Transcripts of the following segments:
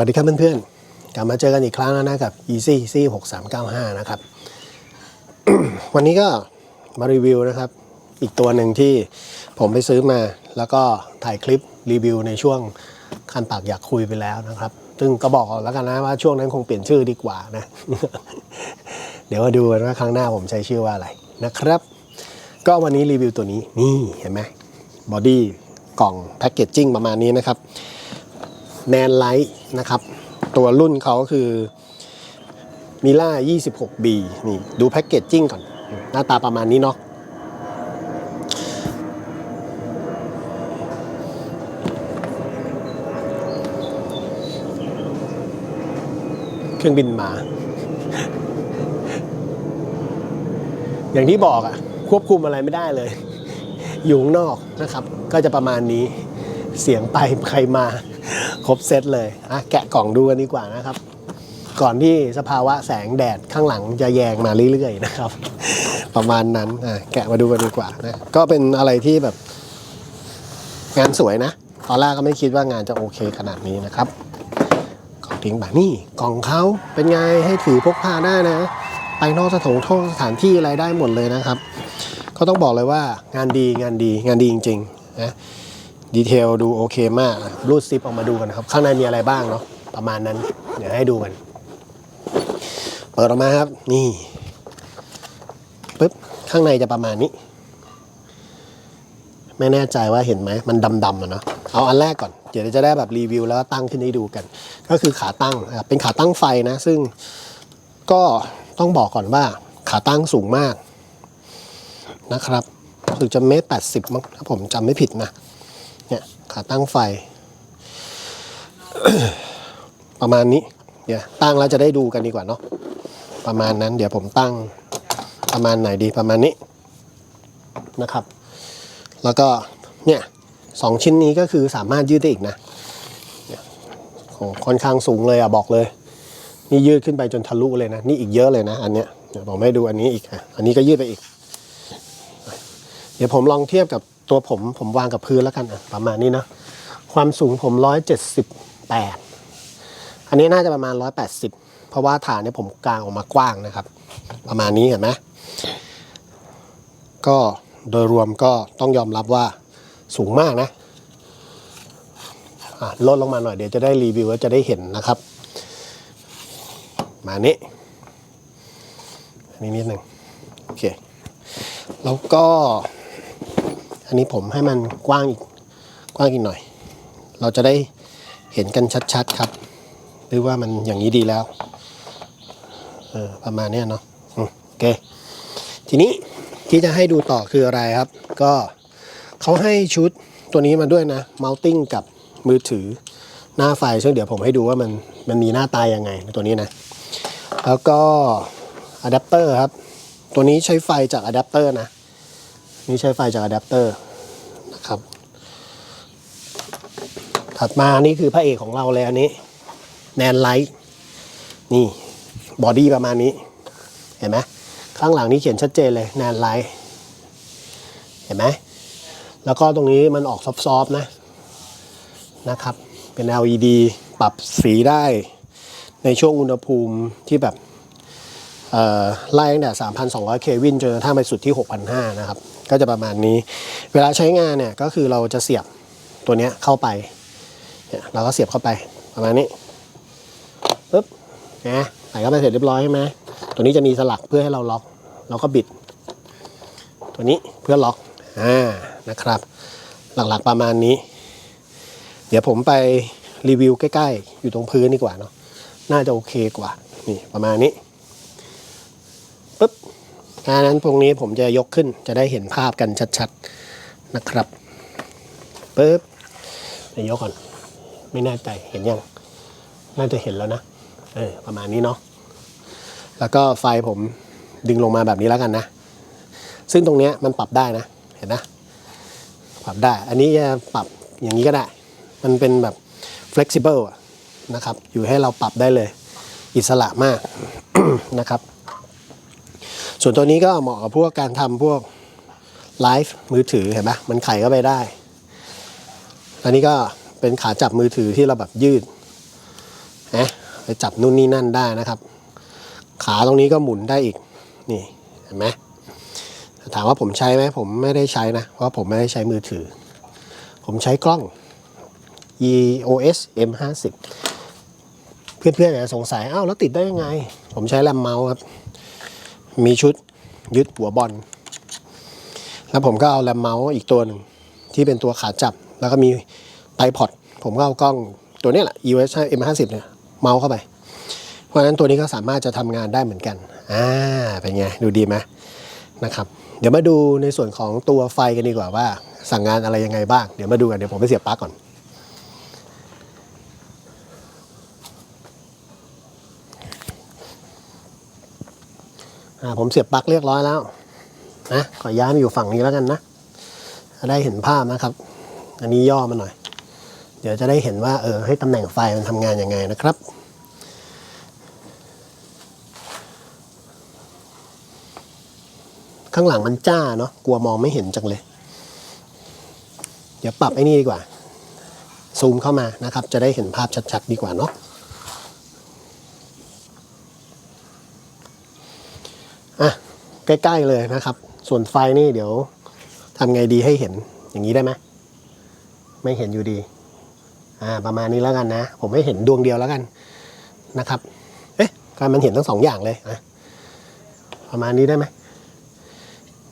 วัสดีครับเพื่อนๆ กลับมาเจอกันอีกครั้งแล้วนะกับ Easy Easy 6395 นะครับ วันนี้ก็มารีวิวนะครับ อีกตัวหนึ่งที่ผมไปซื้อมา แล้วก็ถ่ายคลิปรีวิวในช่วงคันปากอยากคุยไปแล้วนะครับ ซึ่งก็บอกแล้วกันนะว่าช่วงนั้นคงเปลี่ยนชื่อดีกว่านะ เดี๋ยวมาดูกันว่าครั้งหน้าผมใช้ชื่อว่าอะไรนะครับ ก็วันนี้รีวิวตัวนี้นี่เห็นไหมบอดี้กล่องแพคเกจจิ้งประมาณนี้นะครับ แนนไลท์นะครับ ตัวรุ่นเขาคือมิล่า 26B นี่ดูแพ็กเกจจิ้งก่อน หน้าตาประมาณนี้เนาะเครื่องบินมา อย่างที่บอกอะควบคุมอะไรไม่ได้เลย อยู่นอกนะครับ ก็จะประมาณนี้เสียงไปใครมา ครบเซตเลยอะแกะกล่องดูกันดีกว่านะครับ ก่อนที่สภาวะแสงแดดข้างหลังจะแยงมาเรื่อยๆนะครับ ประมาณนั้นอะแกะมาดูกันดีกว่านะก็เป็นอะไรที่แบบ งานสวยนะตอนแรกก็ไม่คิดว่างานจะโอเคขนาดนี้นะครับกล่องทิ้งแบบนี่กล่องเขาเป็นไงให้ถือพกพาได้นะ ไปนอกสถานท่องสถานที่อะไรได้หมดเลยนะครับ ก็ต้องบอกเลยว่างานดีงานดีงานดีจริงๆนะ ดีเทลดูโอเคมาก รูดซิปออกมาดูกันครับ ข้างในมีอะไรบ้างเนาะประมาณนั้น เดี๋ยวให้ดูกัน เปิดออกมาครับ นี่ปึ๊บข้างในจะประมาณนี้ ไม่แน่ใจว่าเห็นไหมมันดำๆอะเนาะเอาอันแรกก่อน เดี๋ยวจะได้แบบรีวิวแล้วตั้งขึ้นให้ดูกัน ก็คือขาตั้งนะครับเป็นขาตั้งไฟนะ ซึ่งก็ต้องบอกก่อนว่าขาตั้งสูงมากนะครับรู้สึกจะเมตรแปดสิบมั้งถ้าผมจำไม่ผิดนะ ขาตั้งไฟ ประมาณนี้ เดี๋ยวตั้งแล้วจะได้ดูกันดีกว่าเนาะประมาณนั้น เดี๋ยวผมตั้งประมาณไหนดีประมาณนี้นะครับ แล้วก็เนี่ยสองชิ้นนี้ก็คือสามารถยืดได้อีกนะเนี่ยโหค่อนข้างสูงเลยอะบอกเลย นี่ยืดขึ้นไปจนทะลุเลยนะ นี่อีกเยอะเลยนะ อันเนี้ยเดี๋ยวผมให้ดูอันนี้อีกอะอันนี้ก็ยืดไปอีก เดี๋ยวผมลองเทียบกับ ตัวผมผมวางกับพื้นแล้วกันอะประมาณนี้นะ ความสูงผมร้อยเจ็ดสิบแปดอันนี้น่าจะประมาณร้อยแปดสิบเพราะว่าฐานเนี่ยผมกางออกมากว้างนะครับ ประมาณนี้เห็นไหมก็โดยรวมก็ต้องยอมรับว่าสูงมากนะลดลงมาหน่อยเดี๋ยวจะได้รีวิวแล้วจะได้เห็นนะครับ มานี้อันนี้นิดหนึ่งโอเค แล้วก็ อันนี้ผมให้มันกว้างอีกกว้างอีกหน่อย เราจะได้เห็นกันชัดๆครับ หรือว่ามันอย่างนี้ดีแล้วออประมาณนี้เนาะโอเค ทีนี้ที่จะให้ดูต่อคืออะไรครับ ก็เขาให้ชุดตัวนี้มาด้วยนะ mounting กับมือถือหน้าไฟซึ่งเดี๋ยวผมให้ดูว่ามันมันมีหน้าตายังไงในตัวนี้นะ แล้วก็อะแดปเตอร์ครับ ตัวนี้ใช้ไฟจากอะแดปเตอร์นะ นี่ใช้ไฟจากอะแดปเตอร์นะครับ ถัดมานี่คือพระเอกของเราเลยอันนี้ แนนไลท์นี่บอดี้ประมาณนี้ เห็นไหมข้างหลังนี่เขียนชัดเจนเลยแนนไลท์เห็นไหมแล้วก็ตรงนี้มันออกซอฟๆนะนะครับ เป็น LED ปรับสีได้ในช่วงอุณหภูมิที่แบบไล่ตั้งแต่ 3,200 เควินจนกระทั่งไปสุดที่ 6,500 นะครับ ก็จะประมาณนี้ เวลาใช้งานเนี่ยก็คือเราจะเสียบตัวเนี้ยเข้าไปเนี่ยเราก็เสียบเข้าไปประมาณนี้ปึ๊บนะใส่เข้าไปเสร็จเรียบร้อยใช่ไหมตัวนี้จะมีสลักเพื่อให้เราล็อกเราก็บิด ตัวนี้เพื่อล็อกอ่านะครับ หลักๆประมาณนี้ เดี๋ยวผมไปรีวิวใกล้ๆ อยู่ตรงพื้นดีกว่าเนาะน่าจะโอเคกว่า นี่ประมาณนี้ปุ๊บ งานนั้นพวกนี้ผมจะยกขึ้นจะได้เห็นภาพกันชัดๆนะครับปุ๊บเดี๋ยวยกก่อน ไม่แน่ใจเห็นยัง น่าจะเห็นแล้วนะ เออประมาณนี้เนาะ แล้วก็ไฟผมดึงลงมาแบบนี้แล้วกันนะ ซึ่งตรงนี้มันปรับได้นะ เห็นนะ ปรับได้ อันนี้จะปรับอย่างนี้ก็ได้ มันเป็นแบบ flexible นะครับ อยู่ให้เราปรับได้เลย อิสระมากนะครับ ส่วนตัวนี้ก็เหมาะกับพวกการทำพวกไลฟ์มือถือเห็นไหมมันไขเข้าไปได้ อันนี้ก็เป็นขาจับมือถือที่เราแบบยืดนะไปจับนู่นนี่นั่นได้นะครับ ขาตรงนี้ก็หมุนได้อีก นี่เห็นไหมถามว่าผมใช้ไหมผมไม่ได้ใช้นะ เพราะผมไม่ได้ใช้มือถือ ผมใช้กล้อง EOS M50 เพื่อนๆอาจจะสงสัยอ้าวแล้วติดได้ยังไง ผมใช้แรมเมาส์ครับ มีชุดยึดหัวบอล แล้วผมก็เอาแรมเมาส์อีกตัวหนึ่งที่เป็นตัวขาจับ แล้วก็มีไ i พอดผมก็เอากล้องตัวนี้แหละ EOS M50 เนี่ยเมาส์เข้าไป เพราะฉะนั้นตัวนี้ก็สามารถจะทำงานได้เหมือนกัน อ่า เป็นไง ดูดีไหมนะครับ เดี๋ยวมาดูในส่วนของตัวไฟกันดีกว่าว่า สั่งงานอะไรยังไงบ้าง เดี๋ยวมาดูกัน เดี๋ยวผมไปเสียบปลั๊กก่อน อ่าผมเสียบปลั๊กเรียบร้อยแล้วนะขอย้ายมาอยู่ฝั่งนี้แล้วกันนะได้เห็นภาพนะครับ อันนี้ย่อมาหน่อย เดี๋ยวจะได้เห็นว่าเออให้ตำแหน่งไฟมันทำงานยังไงนะครับข้างหลังมันจ้าเนาะกลัวมองไม่เห็นจังเลย เดี๋ยวปรับไอ้นี่ดีกว่า ซูมเข้ามานะครับ จะได้เห็นภาพชัดๆดีกว่าเนาะ อะ ใกล้ ๆ เลยนะครับ ส่วนไฟนี่เดี๋ยวทำไงดีให้เห็นอย่างนี้ได้ไหมไม่เห็นอยู่ดีอ่าประมาณนี้แล้วกันนะ ผมไม่เห็นดวงเดียวแล้วกันนะครับ เอ๊ะการมันเห็นทั้งสองอย่างเลยอะประมาณนี้ได้ไหม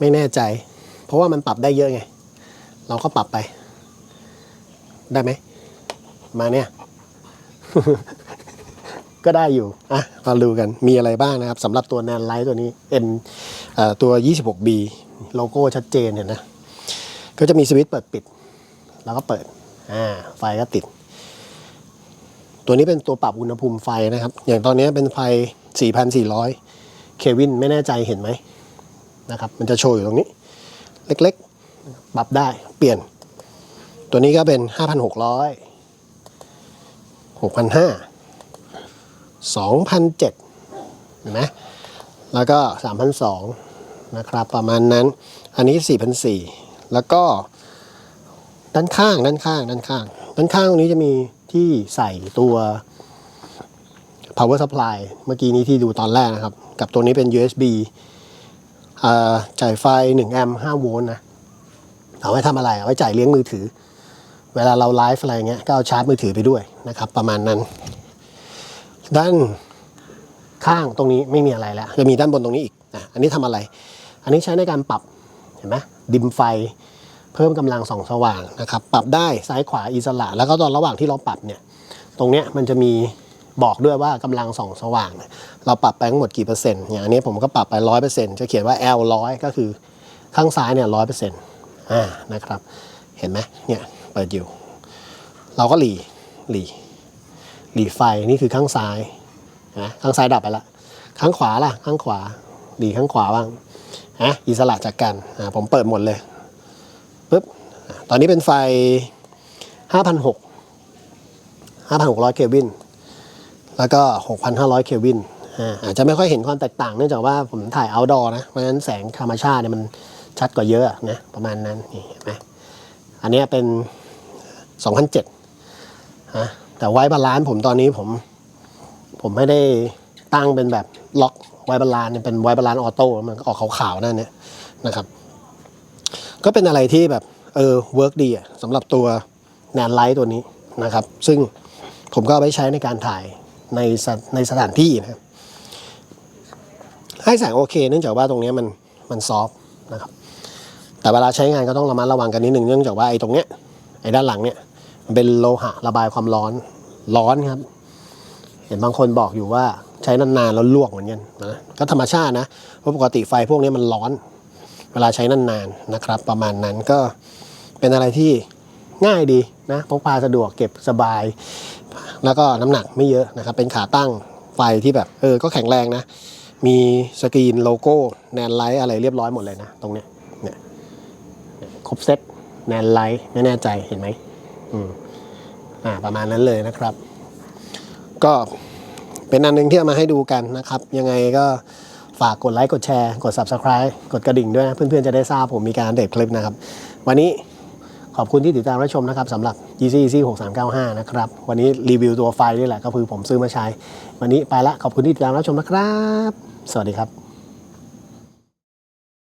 ไม่แน่ใจ เพราะว่ามันปรับได้เยอะไง เราก็ปรับไป ได้ไหมมาเนี่ย ก็ได้อยู่ อะมาดูกัน มีอะไรบ้างนะครับสำหรับตัวแนนไลท์ตัวนี้ N เอ่อ ตัว 26B โลโก้ชัดเจนเห็นนะ ก็จะมีสวิตช์เปิดปิด แล้วก็เปิด อ่า ไฟก็ติด ตัวนี้เป็นตัวปรับอุณหภูมิไฟนะครับ อย่างตอนนี้เป็นไฟ 4,400 เควินไม่แน่ใจเห็นไหมนะครับ มันจะโชว์อยู่ตรงนี้ เล็กๆ ปรับได้ เปลี่ยน ตัวนี้ก็เป็น 5,600 6,500 2,007เห็นไหม แล้วก็3,002นะครับ ประมาณนั้นอันนี้4,004แล้วก็ ด้านข้างด้านข้างด้านข้าง ด้านข้างตรงนี้จะมีที่ใส่ตัว power supply เมื่อกี้นี้ที่ดูตอนแรกนะครับ กับตัวนี้เป็น USB จ่ายไฟ1แอมป์5โวลต์นะเอาไว้ทำอะไรเอาไว้จ่ายเลี้ยงมือถือ เวลาเราไลฟ์อะไรเงี้ยก็เอาชาร์จมือถือไปด้วยนะครับ ประมาณนั้น ด้าน ข้างตรงนี้ไม่มีอะไรแล้วจะมีด้านบนตรงนี้อีกอะอันนี้ทำอะไร อันนี้ใช้ในการปรับเห็นไหมดิมไฟเพิ่มกำลังส่องสว่างนะครับ ปรับได้ซ้ายขวาอิสระ แล้วก็ตอนระหว่างที่เราปรับเนี่ย ตรงเนี้ยมันจะมีบอกด้วยว่ากำลังส่องสว่างเนี่ยเราปรับไปทั้งหมดกี่เปอร์เซ็นต์อย่างอันนี้ผมก็ปรับไปร้อยเปอร์เซ็นต์จะเขียนว่า L ร้อยก็คือข้างซ้ายเนี่ยร้อยเปอร์เซ็นต์อ่านะครับ เห็นไหมเนี่ยเปิดอยู่ เราก็หลีหลีหลีไฟนี่คือข้างซ้าย นะข้างซ้ายดับไปละข้างขวาล่ะข้างขวาหลีข้างขวาบ้างนะอิสระจากกันอ่าผมเปิดหมดเลยปึ๊บตอนนี้เป็นไฟ 5,600 5,600 เควิน แล้วก็ 6,500 เควินอาจจะไม่ค่อยเห็นความแตกต่างเนื่องจากว่าผมถ่าย outdoor นะ เพราะฉะนั้นแสงธรรมชาติเนี่ยมันชัดกว่าเยอะนะประมาณนั้นนี่เห็นไหมอันนี้เป็น 2,007ฮะแต่ไว้บาลานซ์ผมตอนนี้ผม ผมไม่ได้ตั้งเป็นแบบล็อกไวบาลานเนี่ยเป็นไวบาลานออโต้มันออกขาวๆนั่นเนี่ยนะครับ ก็เป็นอะไรที่แบบเออเวิร์กดีอะสำหรับตัวแนนไลท์ตัวนี้นะครับ ซึ่งผมก็เอาไปใช้ในการถ่ายในในสถานที่นะครับให้แสงโอเค เนื่องจากว่าตรงนี้มันมันซอฟต์นะครับ แต่เวลาใช้งานก็ต้องระมัดระวังกันนิดนึงเนื่องจากว่าไอ้ตรงเนี้ยไอ้ด้านหลังเนี่ยมันเป็นโลหะระบายความร้อนร้อนครับ เห็นบางคนบอกอยู่ว่าใช้นานๆแล้วลวกเหมือนกันนะก็ธรรมชาตินะเพราะปกติไฟพวกนี้มันร้อน เวลาใช้นานๆนะครับ ประมาณนั้นก็เป็นอะไรที่ง่ายดีนะพกพาสะดวกเก็บสบาย แล้วก็น้ำหนักไม่เยอะนะครับ เป็นขาตั้งไฟที่แบบเออก็แข็งแรงนะ มีสกรีนโลโก้แนนไลท์อะไรเรียบร้อยหมดเลยนะ ตรงเนี้ยเนี่ยเนี่ยครบเซตแนนไลท์ไม่แน่ใจเห็นไหมอืมอ่าประมาณนั้นเลยนะครับ ก็เป็นอันหนึงที่เอามาให้ดูกันนะครับ ยังไงก็ฝากกดไลค์กดแชร์กด subscribe กดกระดิ่งด้วยนะ เพื่อนๆ จะได้ทราบผมมีการอัปเดตคลิปนะครับ วันนี้ขอบคุณที่ติดตามรับชมนะครับสำหรับ Yeezy Yeezy 6395 นะครับ วันนี้รีวิวตัวไฟนี่แหละก็คือผมซื้อมาใช้ วันนี้ไปละขอบคุณที่ติดตามรับชมนะครับ สวัสดีครับ